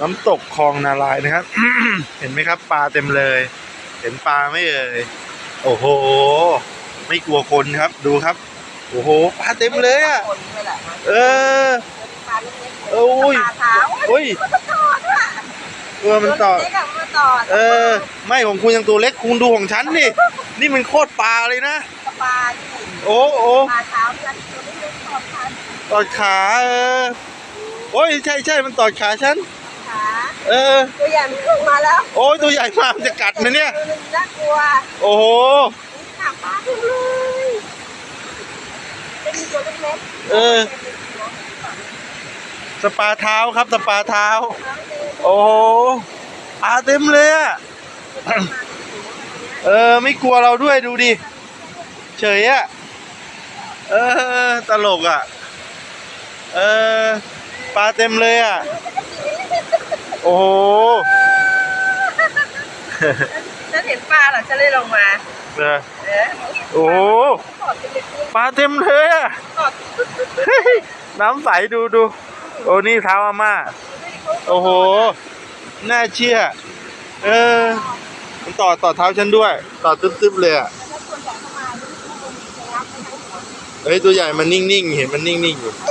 น้ำตกคลองนาลายณ์นะครับ เห็นไหมครับ ปลาเต็มเลย เห็นปลาไหม่เอ่ยโอ้โห ไม่กลัวคนครับ ดูครับ โอ้โหปลาเต็มเลยอะคนด้วยแหละนะเออปลาเล็กๆโอ้ยปลาเท้าโอ้ยมันต่อด้วยเออมันต่อตัวเล็กอะมันต่อเออ ไม่ของคุณยังตัวเล็กคุณดูของฉันนี่นี่มันโคตรปลาเลยนะปลาที่โอ้โอ้ปลาเท้าที่ตัวเล็กๆต่อพันตอดขาเออโอ้ยใช่ใช่มันตอดขาฉันขา เออ ตัวใหญ่มันขึ้นมาแล้วโอ้ยตัวใหญ่มากมันจะกัดไหมเนี่ย มันน่ากลัวโอ้โห นี่ขาปลาขึ้นเลยเป็นตัวเล็กๆเออ สปาเท้าครับสปาเท้า โอ้โหปลาเต็มเลยอะเออ ไม่กลัวเราด้วยดูดิ เฉยอะเออ ตลกอะเออ ปลาเต็มเลยอะโอ้โหฉันเห็นปลาเหรอฉันเลยลงมา เออเออโอ้โหกอดเป็นเล็กปลาเต็มเลยอะๆกอดเฮ้ยน้ำใสดูดู โอ้นี่เท้าอาม่า โอ้โห น่าเชื่อ เออ มันต่อต่อเท้าฉันด้วย ต่อตึ๊บๆเลยอะแล้วส่วนใหญ่เข้ามาลูกมันจะงับไปทั้งหัวเฮ้ยตัวใหญ่มันนิ่งๆ เห็นมันนิ่งๆอยู่เอ